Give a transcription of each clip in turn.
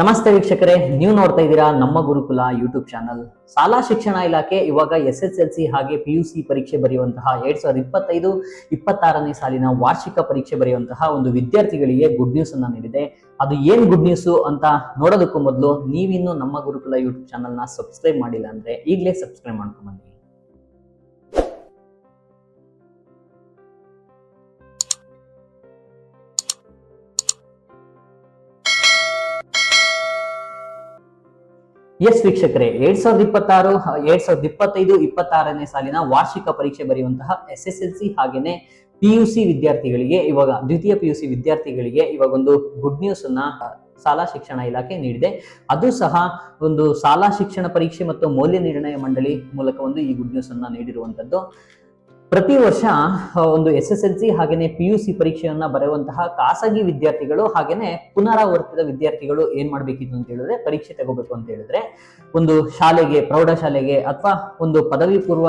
ನಮಸ್ತೆ ವೀಕ್ಷಕರೇ, ನೀವು ನೋಡ್ತಾ ಇದ್ದೀರಾ ನಮ್ಮ ಗುರುಕುಲ ಯೂಟ್ಯೂಬ್ ಚಾನಲ್ ಶಾಲಾ ಶಿಕ್ಷಣ ಇಲಾಖೆ ಇವಾಗ ಎಸ್ ಎಸ್ ಎಲ್ ಸಿ ಹಾಗೆ ಪಿ ಯು ಸಿ ಪರೀಕ್ಷೆ ಬರೆಯುವಂತಹ ಎರಡ್ ಸಾವಿರದ ಇಪ್ಪತ್ತೈದು, ಇಪ್ಪತ್ತಾರನೇ ಸಾಲಿನ ವಾರ್ಷಿಕ ಪರೀಕ್ಷೆ ಬರೆಯುವಂತಹ ಒಂದು ವಿದ್ಯಾರ್ಥಿಗಳಿಗೆ ಗುಡ್ ನ್ಯೂಸ್ ಅನ್ನ ನೀಡಿದೆ. ಅದು ಏನ್ ಗುಡ್ ನ್ಯೂಸು ಅಂತ ನೋಡೋದಕ್ಕೂ ಮೊದಲು ನೀವಿನ್ನು ನಮ್ಮ ಗುರುಕುಲ ಯೂಟ್ಯೂಬ್ ಚಾನಲ್ನ ಸಬ್ಸ್ಕ್ರೈಬ್ ಮಾಡಿಲ್ಲ ಅಂದ್ರೆ ಈಗಲೇ ಸಬ್ಸ್ಕ್ರೈಬ್ ಮಾಡ್ಕೊಂಡ್ ಎಸ್ ವೀಕ್ಷಕರೇ, ಎರಡ್ ಸಾವಿರದ ಇಪ್ಪತ್ತಾರು, ಎರಡ್ ಸಾವಿರದ ಇಪ್ಪತ್ತೈದು, ಇಪ್ಪತ್ತಾರನೇ ಸಾಲಿನ ವಾರ್ಷಿಕ ಪರೀಕ್ಷೆ ಬರೆಯುವಂತಹ ಎಸ್ ಎಸ್ ಎಲ್ ಸಿ ಹಾಗೇನೆ ಪಿ ಯು ಸಿ ವಿದ್ಯಾರ್ಥಿಗಳಿಗೆ, ಇವಾಗ ದ್ವಿತೀಯ ಪಿ ಯು ಸಿ ವಿದ್ಯಾರ್ಥಿಗಳಿಗೆ ಇವಾಗ ಒಂದು ಗುಡ್ ನ್ಯೂಸ್ ಅನ್ನ ಶಾಲಾ ಶಿಕ್ಷಣ ಇಲಾಖೆ ನೀಡಿದೆ. ಅದು ಸಹ ಒಂದು ಶಾಲಾ ಶಿಕ್ಷಣ ಪರೀಕ್ಷೆ ಮತ್ತು ಮೌಲ್ಯ ನಿರ್ಣಯ ಮಂಡಳಿ ಮೂಲಕ ಒಂದು ಈ ಗುಡ್ ನ್ಯೂಸ್ ಅನ್ನ ನೀಡಿರುವಂತದ್ದು. ಪ್ರತಿ ವರ್ಷ ಒಂದು ಎಸ್ ಎಸ್ ಎಲ್ ಸಿ ಹಾಗೇನೆ ಪಿ ಯು ಸಿ ಪರೀಕ್ಷೆಯನ್ನ ಬರೆಯುವಂತಹ ಖಾಸಗಿ ವಿದ್ಯಾರ್ಥಿಗಳು ಹಾಗೇನೆ ಪುನರಾವರ್ತಿತ ವಿದ್ಯಾರ್ಥಿಗಳು ಏನ್ ಮಾಡ್ಬೇಕಿತ್ತು ಅಂತ ಹೇಳಿದ್ರೆ ಪರೀಕ್ಷೆ ತಗೋಬೇಕು ಅಂತ ಹೇಳಿದ್ರೆ, ಒಂದು ಶಾಲೆಗೆ, ಪ್ರೌಢಶಾಲೆಗೆ ಅಥವಾ ಒಂದು ಪದವಿ ಪೂರ್ವ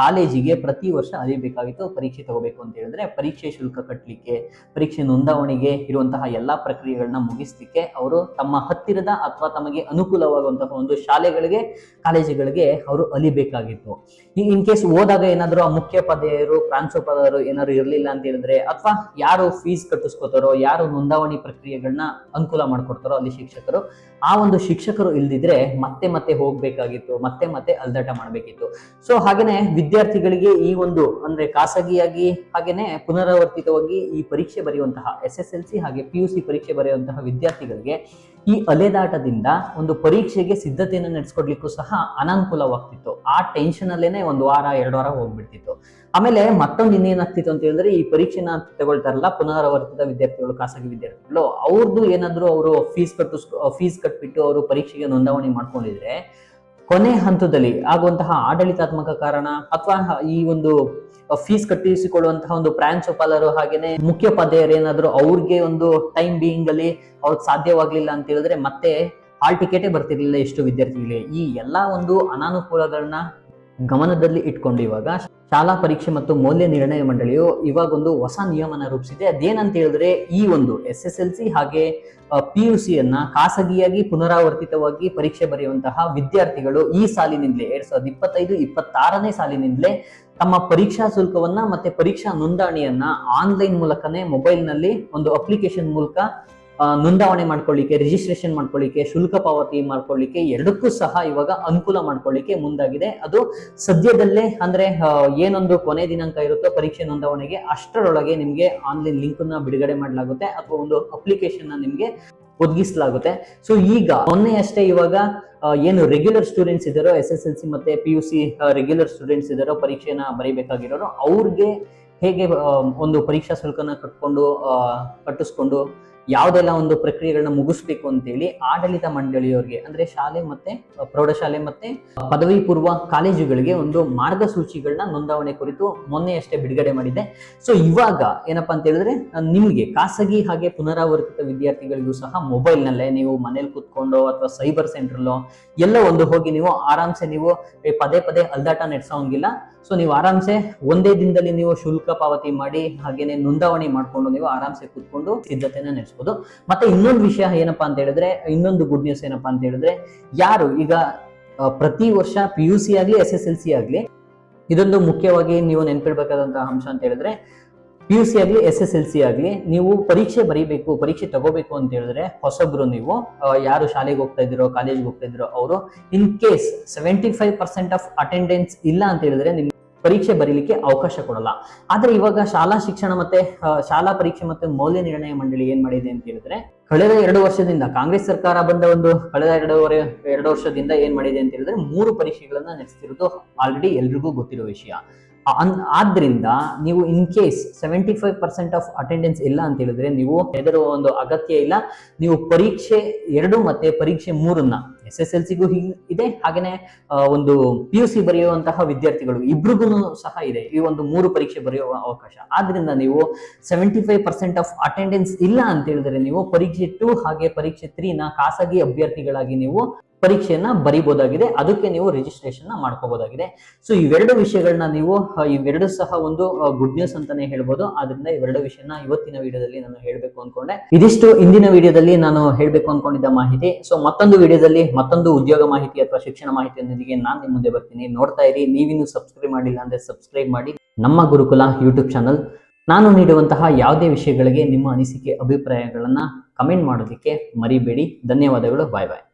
ಕಾಲೇಜಿಗೆ ಪ್ರತಿ ವರ್ಷ ಅಲಿಬೇಕಾಗಿತ್ತು ಪರೀಕ್ಷೆ ತಗೋಬೇಕು ಅಂತ ಹೇಳಿದ್ರೆ ಪರೀಕ್ಷೆ ಶುಲ್ಕ ಕಟ್ಟಲಿಕ್ಕೆ ಪರೀಕ್ಷೆ ನೋಂದಾವಣಿಗೆ ಇರುವಂತಹ ಎಲ್ಲಾ ಪ್ರಕ್ರಿಯೆಗಳನ್ನ ಮುಗಿಸ್ಲಿಕ್ಕೆ ಅವರು ತಮ್ಮ ಹತ್ತಿರದ ಅಥವಾ ತಮಗೆ ಅನುಕೂಲವಾಗುವಂತಹ ಒಂದು ಶಾಲೆಗಳಿಗೆ, ಕಾಲೇಜುಗಳಿಗೆ ಅವರು ಅಲಿಬೇಕಾಗಿತ್ತು. ಇನ್ ಕೇಸ್ ಹೋದಾಗ ಏನಾದರೂ ಆ ಮುಖ್ಯ ಪದವಿಯರು ಪ್ರಾಂಶುಪಾಲರು ಏನಾದ್ರು ಇರಲಿಲ್ಲ ಅಂತ ಹೇಳಿದ್ರೆ ಅಥವಾ ಯಾರು ಫೀಸ್ ಕಟ್ಟಿಸ್ಕೋತಾರೋ, ಯಾರು ನೋಂದಾವಣಿ ಪ್ರಕ್ರಿಯೆಗಳನ್ನ ಅನುಕೂಲ ಮಾಡ್ಕೊಡ್ತಾರೋ ಅಲ್ಲಿ ಶಿಕ್ಷಕರು, ಆ ಒಂದು ಶಿಕ್ಷಕರು ಇಲ್ದಿದ್ರೆ ಮತ್ತೆ ಮತ್ತೆ ಹೋಗ್ಬೇಕಾಗಿತ್ತು, ಮತ್ತೆ ಮತ್ತೆ ಅಲ್ದಾಟ ಮಾಡ್ಬೇಕಿತ್ತು. ಸೊ ಹಾಗೇನೆ ವಿದ್ಯಾರ್ಥಿಗಳಿಗೆ ಈ ಒಂದು ಅಂದ್ರೆ ಖಾಸಗಿಯಾಗಿ ಹಾಗೇನೆ ಪುನರಾವರ್ತಿತವಾಗಿ ಈ ಪರೀಕ್ಷೆ ಬರೆಯುವಂತಹ ಎಸ್ ಎಸ್ ಎಲ್ ಸಿ ಹಾಗೆ ಪಿ ಯು ಸಿ ಪರೀಕ್ಷೆ ಬರೆಯುವಂತಹ ವಿದ್ಯಾರ್ಥಿಗಳಿಗೆ ಈ ಅಲೆದಾಟದಿಂದ ಒಂದು ಪರೀಕ್ಷೆಗೆ ಸಿದ್ಧತೆಯನ್ನು ನಡೆಸ್ಕೊಡ್ಲಿಕ್ಕೂ ಸಹ ಅನಾನುಕೂಲವಾಗ್ತಿತ್ತು. ಆ ಟೆನ್ಷನ್ ಅಲ್ಲೇನೆ ಒಂದು ವಾರ, ಎರಡು ವಾರ ಹೋಗ್ಬಿಡ್ತಿತ್ತು. ಆಮೇಲೆ ಮತ್ತೊಂದು ಇನ್ನೇನಾಗ್ತಿತ್ತು ಅಂತ ಹೇಳಿದ್ರೆ, ಈ ಪರೀಕ್ಷೆನ ತಗೊಳ್ತಾರಲ್ಲ ಪುನರಾವರ್ತಿತ ವಿದ್ಯಾರ್ಥಿಗಳು, ಖಾಸಗಿ ವಿದ್ಯಾರ್ಥಿಗಳು ಅವ್ರದ್ದು ಏನಾದ್ರು ಅವರು ಫೀಸ್ ಕಟ್ಟು ಫೀಸ್ ಕಟ್ಬಿಟ್ಟು ಅವರು ಪರೀಕ್ಷೆಗೆ ನೋಂದಾವಣಿ ಮಾಡ್ಕೊಂಡಿದ್ರೆ, ಕೊನೆ ಹಂತದಲ್ಲಿ ಆಗುವಂತಹ ಆಡಳಿತಾತ್ಮಕ ಕಾರಣ ಅಥವಾ ಈ ಒಂದು ಫೀಸ್ ಕಟ್ಟಿಸಿಕೊಳ್ಳುವಂತಹ ಒಂದು ಪ್ರಾಂಶುಪಾಲರು ಹಾಗೇನೆ ಮುಖ್ಯ ಪದೆಯರು ಏನಾದ್ರು ಅವ್ರಿಗೆ ಒಂದು ಟೈಮ್ ಬೀಯಿಂಗ್ ಅಲ್ಲಿ ಅವ್ರಿಗೆ ಸಾಧ್ಯವಾಗ್ಲಿಲ್ಲ ಅಂತ ಹೇಳಿದ್ರೆ ಮತ್ತೆ ಹಾಲ್ ಟಿಕೆಟೇ ಬರ್ತಿರ್ಲಿಲ್ಲ ಎಷ್ಟು ವಿದ್ಯಾರ್ಥಿಗಳಿಗೆ. ಈ ಎಲ್ಲಾ ಒಂದು ಅನಾನುಕೂಲಗಳನ್ನ ಗಮನದಲ್ಲಿ ಇಟ್ಕೊಂಡು ಇವಾಗ ಶಾಲಾ ಪರೀಕ್ಷೆ ಮತ್ತು ಮೌಲ್ಯ ನಿರ್ಣಯ ಮಂಡಳಿಯು ಇವಾಗ ಒಂದು ಹೊಸ ನಿಯಮನ ರೂಪಿಸಿದೆ. ಅದೇನಂತ ಹೇಳಿದ್ರೆ ಈ ಒಂದು ಎಸ್ ಎಸ್ ಎಲ್ ಸಿ ಹಾಗೆ ಪಿ ಯು ಸಿ ಅನ್ನ ಖಾಸಗಿಯಾಗಿ ಪುನರಾವರ್ತಿತವಾಗಿ ಪರೀಕ್ಷೆ ಬರೆಯುವಂತಹ ವಿದ್ಯಾರ್ಥಿಗಳು ಈ ಸಾಲಿನಿಂದಲೇ ಎರಡ್ ಸಾವಿರದ ಇಪ್ಪತ್ತೈದು, ಇಪ್ಪತ್ತಾರನೇ ಸಾಲಿನಿಂದಲೇ ತಮ್ಮ ಪರೀಕ್ಷಾ ಶುಲ್ಕವನ್ನ ಮತ್ತೆ ಪರೀಕ್ಷಾ ನೋಂದಣಿಯನ್ನ ಆನ್ಲೈನ್ ಮೂಲಕನೇ ಮೊಬೈಲ್ನಲ್ಲಿ ಒಂದು ಅಪ್ಲಿಕೇಶನ್ ಮೂಲಕ ನೋಂದಾವಣೆ ಮಾಡ್ಕೊಳ್ಳಿಕ್ಕೆ ರಿಜಿಸ್ಟ್ರೇಷನ್ ಮಾಡ್ಕೊಳ್ಳಿಕ್ಕೆ, ಶುಲ್ಕ ಪಾವತಿ ಮಾಡ್ಕೊಳ್ಳಿಕ್ಕೆ ಎರಡಕ್ಕೂ ಸಹ ಇವಾಗ ಅನುಕೂಲ ಮಾಡ್ಕೊಳ್ಳಿಕ್ಕೆ ಮುಂದಾಗಿದೆ. ಅದು ಸದ್ಯದಲ್ಲೇ ಅಂದ್ರೆ ಏನೊಂದು ಕೊನೆ ದಿನಾಂಕ ಇರುತ್ತೋ ಪರೀಕ್ಷೆ ನೋಂದಾವಣೆಗೆ ಅಷ್ಟರೊಳಗೆ ನಿಮ್ಗೆ ಆನ್ಲೈನ್ ಲಿಂಕ್ ಅನ್ನ ಬಿಡುಗಡೆ ಮಾಡಲಾಗುತ್ತೆ. ಅಥವಾ ಒಂದು ಅಪ್ಲಿಕೇಶನ್ ನಿಮ್ಗೆ ಒದಗಿಸಲಾಗುತ್ತೆ. ಸೊ ಈಗ ಮೊನ್ನೆ ಅಷ್ಟೇ ಇವಾಗ ಏನು ರೆಗ್ಯುಲರ್ ಸ್ಟೂಡೆಂಟ್ಸ್ ಇದ್ದಾರೋ ಎಸ್ ಎಸ್ ಎಲ್ ಸಿ ಮತ್ತೆ P U C regular students ಇದ್ದಾರೋ, ಪರೀಕ್ಷೆನ ಬರೀಬೇಕಾಗಿರೋರು, ಅವ್ರಿಗೆ ಹೇಗೆ ಒಂದು ಪರೀಕ್ಷಾ ಶುಲ್ಕನ ಕಟ್ಕೊಂಡು ಕಟ್ಟಿಸ್ಕೊಂಡು ಯಾವುದೆಲ್ಲ ಒಂದು ಪ್ರಕ್ರಿಯೆಗಳನ್ನ ಮುಗಿಸ್ಬೇಕು ಅಂತೇಳಿ ಆಡಳಿತ ಮಂಡಳಿಯವರಿಗೆ, ಅಂದ್ರೆ ಶಾಲೆ ಮತ್ತೆ ಪ್ರೌಢಶಾಲೆ ಮತ್ತೆ ಪದವಿ ಪೂರ್ವ ಕಾಲೇಜುಗಳಿಗೆ ಒಂದು ಮಾರ್ಗಸೂಚಿಗಳನ್ನ ನೋಂದಾವಣೆ ಕುರಿತು ಮೊನ್ನೆ ಅಷ್ಟೇ ಬಿಡುಗಡೆ ಮಾಡಿದೆ ಸೊ ಇವಾಗ ಏನಪ್ಪಾ ಅಂತ ಹೇಳಿದ್ರೆ ನಿಮ್ಗೆ ಖಾಸಗಿ ಹಾಗೆ ಪುನರಾವರ್ತಿತ ವಿದ್ಯಾರ್ಥಿಗಳಿಗೂ ಸಹ ಮೊಬೈಲ್ ನಲ್ಲೇ ನೀವು ಮನೇಲಿ ಕುತ್ಕೊಂಡು ಅಥವಾ ಸೈಬರ್ ಸೆಂಟರ್ಲೋ ಎಲ್ಲ ಒಂದು ಹೋಗಿ ನೀವು ಆರಾಮ್ಸೆ ನೀವು ಪದೇ ಪದೇ ಅಲ್ದಾಟ ನಡೆಸೋಂಗಿಲ್ಲ. ಸೊ ನೀವು ಆರಾಮ್ಸೆ ಒಂದೇ ದಿನದಲ್ಲಿ ನೀವು ಶುಲ್ಕ ಪಾವತಿ ಮಾಡಿ ಹಾಗೇನೆ ನೋಂದಾವಣಿ ಮಾಡ್ಕೊಂಡು ನೀವು ಆರಾಮ್ಸೆ ಕೂತ್ಕೊಂಡು ಸಿದ್ಧತೆನ ಮತ್ತೆ ಇನ್ನೊಂದು ವಿಷಯ ಏನಪ್ಪಾ ಅಂತ ಹೇಳಿದ್ರೆ, ಇನ್ನೊಂದು ಗುಡ್ ನ್ಯೂಸ್ ಏನಪ್ಪಾ ಅಂತ ಹೇಳಿದ್ರೆ, ಯಾರು ಈಗ ಪ್ರತಿ ವರ್ಷ ಪಿ ಯು ಸಿ ಆಗ್ಲಿ ಎಸ್ ಎಸ್ ಎಲ್ ಸಿ ಆಗ್ಲಿ, ಇದೊಂದು ಮುಖ್ಯವಾಗಿ ನೀವು ನೆನ್ಪಿಡ್ಬೇಕಾದಂತಹ ಅಂಶ ಅಂತ ಹೇಳಿದ್ರೆ ಪಿ ಯು ಸಿ ಆಗಲಿ ಎಸ್ ಎಸ್ ಎಲ್ ಸಿ ಆಗಲಿ, ನೀವು ಪರೀಕ್ಷೆ ಬರೀಬೇಕು, ಪರೀಕ್ಷೆ ತಗೋಬೇಕು ಅಂತ ಹೇಳಿದ್ರೆ ಹೊಸಬ್ರು ನೀವು ಯಾರು ಶಾಲೆಗೆ ಹೋಗ್ತಾ ಇದ್ದೀರೋ ಕಾಲೇಜ್ಗೆ ಹೋಗ್ತಾ ಇದ್ದೀರೋ, ಅವರು in case seventy five percent of attendance ಇಲ್ಲ ಅಂತ ಹೇಳಿದ್ರೆ ನಿಮ್ಗೆ ಪರೀಕ್ಷೆ ಬರೀಲಿಕ್ಕೆ ಅವಕಾಶ ಕೊಡಲ್ಲ. ಆದ್ರೆ ಇವಾಗ ಶಾಲಾ ಶಿಕ್ಷಣ ಮತ್ತೆ ಶಾಲಾ ಪರೀಕ್ಷೆ ಮತ್ತೆ ಮೌಲ್ಯ ನಿರ್ಣಯ ಮಂಡಳಿ ಏನ್ ಮಾಡಿದೆ ಅಂತ ಹೇಳಿದ್ರೆ, ಕಳೆದ ಎರಡು ವರ್ಷದಿಂದ ಕಾಂಗ್ರೆಸ್ ಸರ್ಕಾರ ಬಂದ ಒಂದು ಕಳೆದ ಎರಡೂವರೆ, ಎರಡು ವರ್ಷದಿಂದ ಏನ್ ಮಾಡಿದೆ ಅಂತ ಹೇಳಿದ್ರೆ ಮೂರು ಪರೀಕ್ಷೆಗಳನ್ನ ನಡೆಸ್ತಿರೋದು ಆಲ್ರೆಡಿ ಎಲ್ರಿಗೂ ಗೊತ್ತಿರೋ ವಿಷಯ. ಆದ್ರಿಂದ ನೀವು in case seventy five percent of attendance ಇಲ್ಲ ಅಂತ ಹೇಳಿದ್ರೆ ನೀವು ಹೆದರುವ ಒಂದು ಅಗತ್ಯ ಇಲ್ಲ. ನೀವು ಪರೀಕ್ಷೆ ಎರಡು ಮತ್ತೆ ಪರೀಕ್ಷೆ ಮೂರನ್ನ ಎಸ್ ಎಸ್ ಎಲ್ ಸಿಗೂ ಇದೆ. ಹಾಗೇನೆ ಒಂದು ಪಿ ಯು ಸಿ ಬರೆಯುವಂತಹ ವಿದ್ಯಾರ್ಥಿಗಳು ಇಬ್ರಿಗೂ ಸಹ ಇದೆ. ಈ ಒಂದು ಮೂರು ಪರೀಕ್ಷೆ ಬರೆಯುವ ಅವಕಾಶ. ಆದ್ರಿಂದ ನೀವು seventy five percent of attendance ಇಲ್ಲ ಅಂತ ಹೇಳಿದ್ರೆ ನೀವು ಪರೀಕ್ಷೆ ಟು ಹಾಗೆ ಪರೀಕ್ಷೆ ತ್ರೀನ ಖಾಸಗಿ ಅಭ್ಯರ್ಥಿಗಳಾಗಿ ನೀವು ಪರೀಕ್ಷೆಯನ್ನ ಬರಿಬಹುದಾಗಿದೆ ಅದಕ್ಕೆ ನೀವು ರಿಜಿಸ್ಟ್ರೇಷನ್ ಮಾಡ್ಕೋಬಹುದಾಗಿದೆ ಸೊ ಇವೆರಡು ವಿಷಯಗಳನ್ನ ನೀವು ಇವೆರಡು ಸಹ ಒಂದು ಗುಡ್ ನ್ಯೂಸ್ ಅಂತಾನೆ ಹೇಳ್ಬೋದು. ಆದ್ರಿಂದ ಇವೆರಡು ವಿಷಯನ ಇವತ್ತಿನ ವಿಡಿಯೋದಲ್ಲಿ ನಾನು ಹೇಳ್ಬೇಕು ಅನ್ಕೊಂಡೆ. ಇದಿಷ್ಟು ಇಂದಿನ ವಿಡಿಯೋದಲ್ಲಿ ನಾನು ಹೇಳ್ಬೇಕು ಅನ್ಕೊಂಡಿದ್ದ ಮಾಹಿತಿ. ಸೊ ಮತ್ತೊಂದು ವಿಡಿಯೋದಲ್ಲಿ ಮತ್ತೊಂದು ಉದ್ಯೋಗ ಮಾಹಿತಿ ಅಥವಾ ಶಿಕ್ಷಣ ಮಾಹಿತಿಯೊಂದಿಗೆ ನಾನು ನಿಮ್ಮ ಮುಂದೆ ಬರ್ತೀನಿ. ನೋಡ್ತಾ ಇರಿ. ನೀವಿನ್ನು ಸಬ್ಸ್ಕ್ರೈಬ್ ಮಾಡಿಲ್ಲ ಅಂದ್ರೆ ಸಬ್ಸ್ಕ್ರೈಬ್ ಮಾಡಿ. ನಮ್ಮ ಗುರುಕುಲ ಯೂಟ್ಯೂಬ್ ಚಾನಲ್ ನಾನು ನೀಡುವಂತಹ ಯಾವುದೇ ವಿಷಯಗಳಿಗೆ ನಿಮ್ಮ ಅನಿಸಿಕೆ, ಅಭಿಪ್ರಾಯಗಳನ್ನ ಕಮೆಂಟ್ ಮಾಡೋದಕ್ಕೆ ಮರಿಬೇಡಿ. ಧನ್ಯವಾದಗಳು. ಬಾಯ್ ಬಾಯ್